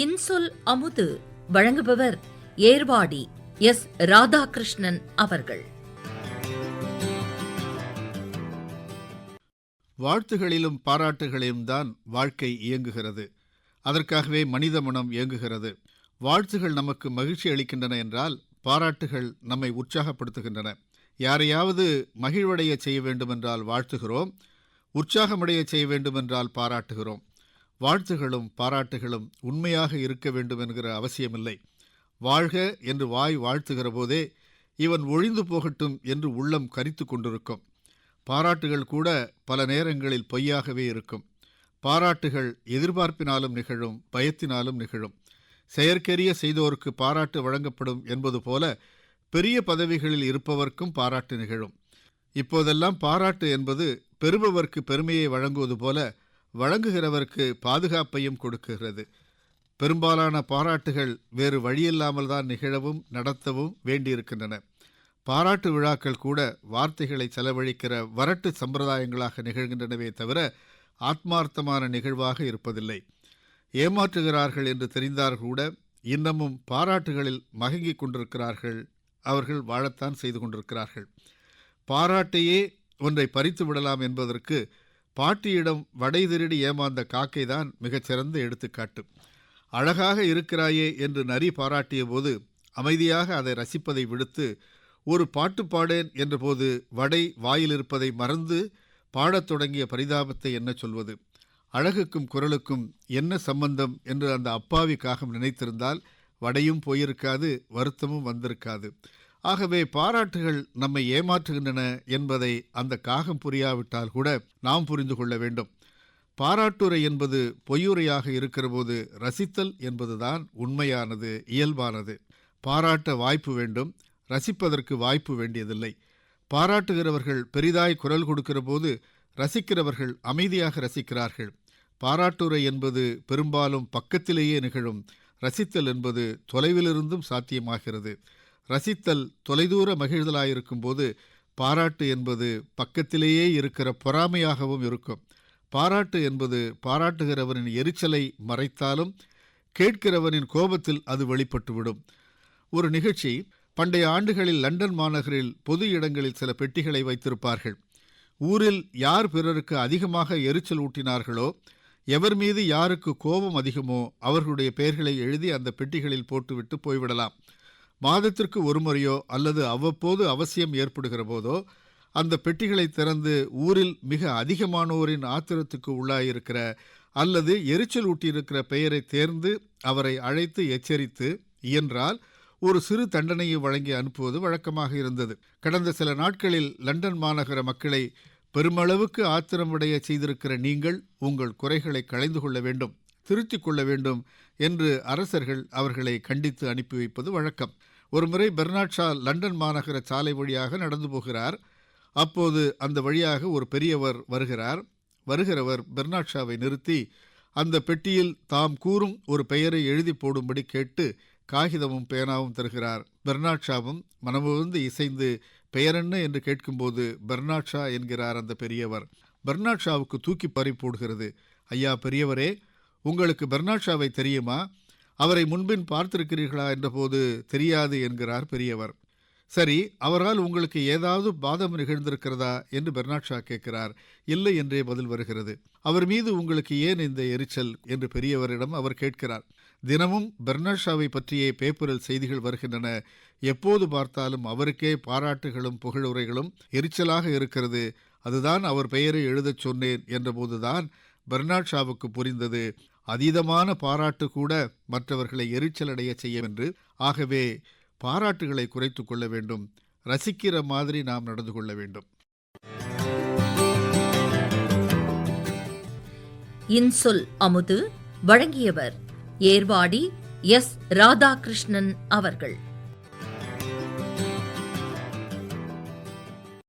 இன்சொல் அமுது வழங்குபவர் ஏர்வாடி எஸ் ராதாகிருஷ்ணன் அவர்கள். வாழ்த்துகளிலும் பாராட்டுகளிலும் தான் வாழ்க்கை இயங்குகிறது. அதற்காகவே மனித மனம் இயங்குகிறது. வாழ்த்துகள் நமக்கு மகிழ்ச்சி அளிக்கின்றன என்றால் பாராட்டுகள் நம்மை உற்சாகப்படுத்துகின்றன. யாரையாவது மகிழ்வடைய செய்ய வேண்டுமென்றால் வாழ்த்துகிறோம். உற்சாகமடைய செய்ய வேண்டுமென்றால் பாராட்டுகிறோம். வாழ்த்துகளும் பாராட்டுகளும் உண்மையாக இருக்க வேண்டும் என்கிற அவசியமில்லை. வாழ்க என்று வாய் வாழ்த்துகிற போதே இவன் ஒழிந்து போகட்டும் என்று உள்ளம் கரித்து கொண்டிருக்கும். பாராட்டுகள் கூட பல நேரங்களில் பொய்யாகவே இருக்கும். பாராட்டுகள் எதிர்பார்ப்பினாலும் நிகழும் பயத்தினாலும் நிகழும். செயற்கரிய செய்தோருக்கு பாராட்டு வழங்கப்படும் என்பது போல பெரிய பதவிகளில் இருப்பவர்க்கும் பாராட்டு நிகழும். இப்போதெல்லாம் பாராட்டு என்பது பெறுபவர்க்கு பெருமையை வழங்குவது போல வழங்குகிறவருக்கு பாதுகாப்பையும் கொடுக்குகிறது பெரும்பாலான பாராட்டுகள் வேறு வழியில்லாமல் தான் நிகழவும் நடத்தவும் வேண்டியிருக்கின்றன. பாராட்டு விழாக்கள் கூட வார்த்தைகளை செலவழிக்கிற வரட்டு சம்பிரதாயங்களாக நிகழ்கின்றனவே தவிர ஆத்மார்த்தமான நிகழ்வாக இருப்பதில்லை. ஏமாற்றுகிறார்கள் என்று தெரிந்தார் கூட இன்னமும் பாராட்டுகளில் மகங்கிக் கொண்டிருக்கிறார்கள். அவர்கள் வாழத்தான் செய்து கொண்டிருக்கிறார்கள். பாராட்டையே ஒன்றை பறித்து விடலாம் என்பதற்கு பாட்டியிடம் வடை திருடி ஏமாந்த காக்கை தான் மிகச்சிறந்த எடுத்துக்காட்டு. அழகாக இருக்கிறாயே என்று நரி பாராட்டிய போது அமைதியாக அதை ரசிப்பதை விடுத்து ஒரு பாட்டு பாடேன் என்றபோது வடை வாயில் இருப்பதை மறந்து பாடத் தொடங்கிய பரிதாபத்தை என்ன சொல்வது? அழகுக்கும் குரலுக்கும் என்ன சம்பந்தம் என்று அந்த அப்பாவி காகம் நினைத்திருந்தால் வடையும் போயிருக்காது வருத்தமும் வந்திருக்காது. ஆகவே பாராட்டுகள் நம்மை ஏமாற்றுகின்றன என்பதை அந்த காகம் புரியாவிட்டால் கூட நாம் புரிந்து கொள்ள வேண்டும். பாராட்டுரை என்பது பொய்யுரையாக இருக்கிறபோது ரசித்தல் என்பதுதான் உண்மையானது இயல்பானது. பாராட்ட வாய்ப்பு வேண்டும் ரசிப்பதற்கு வாய்ப்பு வேண்டியதில்லை. பாராட்டுகிறவர்கள் பெரிதாய் குரல் கொடுக்கிற போது ரசிக்கிறவர்கள் அமைதியாக ரசிக்கிறார்கள். பாராட்டுரை என்பது பெரும்பாலும் பக்கத்திலேயே நிகழும் ரசித்தல் என்பது தொலைவிலிருந்தும் சாத்தியமாகிறது. ரசித்தல் தொலைதூர மகிழ்தலாயிருக்கும் போது பாராட்டு என்பது பக்கத்திலேயே இருக்கிற பொறாமையாகவும் இருக்கும். பாராட்டு என்பது பாராட்டுகிறவனின் எரிச்சலை மறைத்தாலும் கேட்கிறவனின் கோபத்தில் அது வெளிப்பட்டுவிடும். ஒரு நிகழ்ச்சி பண்டைய ஆண்டுகளில் லண்டன் மாநகரில் பொது இடங்களில் சில பெட்டிகளை வைத்திருப்பார்கள். ஊரில் யார் பிறருக்கு அதிகமாக எரிச்சல் ஊட்டினார்களோ எவர் மீது யாருக்கு கோபம் அதிகமோ அவர்களுடைய பெயர்களை எழுதி அந்த பெட்டிகளில் போட்டுவிட்டு போய்விடலாம். மாதத்திற்கு ஒரு முறையோ அல்லது அவ்வப்போது அவசியம் ஏற்படுகிற போதோ அந்த பெட்டிகளை திறந்து ஊரில் மிக அதிகமானோரின் ஆத்திரத்துக்கு உள்ளாயிருக்கிற அல்லது எரிச்சல் ஊட்டியிருக்கிற பெயரை தேர்ந்து அவரை அழைத்து எச்சரித்து இயன்றால் ஒரு சிறு தண்டனையை வழங்கி அனுப்புவது வழக்கமாக இருந்தது. கடந்த சில நாட்களில் லண்டன் மாநகர மக்களை பெருமளவுக்கு ஆத்திரமுடைய செய்திருக்கிற நீங்கள் உங்கள் குறைகளை களைந்து கொள்ள வேண்டும் திருத்திக் கொள்ள வேண்டும் என்று அரசர்கள் அவர்களை கண்டித்து அனுப்பி வைப்பது வழக்கம். ஒருமுறை பெர்னாட் ஷா லண்டன் மாநகர சாலை வழியாக நடந்து போகிறார். அப்போது அந்த வழியாக ஒரு பெரியவர் வருகிறார். வருகிறவர் பெர்னாட் ஷாவை நிறுத்தி அந்த பெட்டியில் தாம் கூறும் ஒரு பெயரை எழுதி போடும்படி கேட்டு காகிதமும் பேனாவும் தருகிறார். பெர்னாட் ஷாவும் மனமுவந்து இசைந்து பெயரென்ன? என்று கேட்கும்போது பெர்னாட் ஷா என்கிறார் அந்த பெரியவர். பெர்னாட் ஷாவுக்கு தூக்கி பறி போடுகிறது. ஐயா பெரியவரே உங்களுக்கு பெர்னாட் ஷாவை தெரியுமா? அவரை முன்பின் பார்த்திருக்கிறீர்களா என்றபோது தெரியாது என்கிறார் பெரியவர். சரி அவரால் உங்களுக்கு ஏதாவது பாதம் நிகழ்ந்திருக்கிறதா என்று பெர்னாட் ஷா கேட்கிறார். இல்லை என்றே பதில் வருகிறது. அவர் மீது உங்களுக்கு ஏன் இந்த எரிச்சல்? என்று பெரியவரிடம் அவர் கேட்கிறார். தினமும் பெர்னாட்ஷாவை பற்றியே பேப்பரில் செய்திகள் வருகின்றன. எப்போது பார்த்தாலும் அவருக்கே பாராட்டுகளும் புகழுரைகளும் எரிச்சலாக இருக்கிறது. அதுதான் அவர் பெயரை எழுதச் சொன்னேன் என்றபோதுதான் பெர்னாட்ஷாவுக்கு புரிந்தது. அதீதமான பாராட்டு கூட மற்றவர்களை எரிச்சலடைய செய்யும் என்று. ஆகவே பாராட்டுகளை குறைத்து கொள்ள வேண்டும். ரசிக்கிற மாதிரி நாம் நடந்து கொள்ள வேண்டும். இன்சொல் அமுது வழங்கியவர் ஏர்வாடி எஸ். ராதாகிருஷ்ணன் அவர்கள்.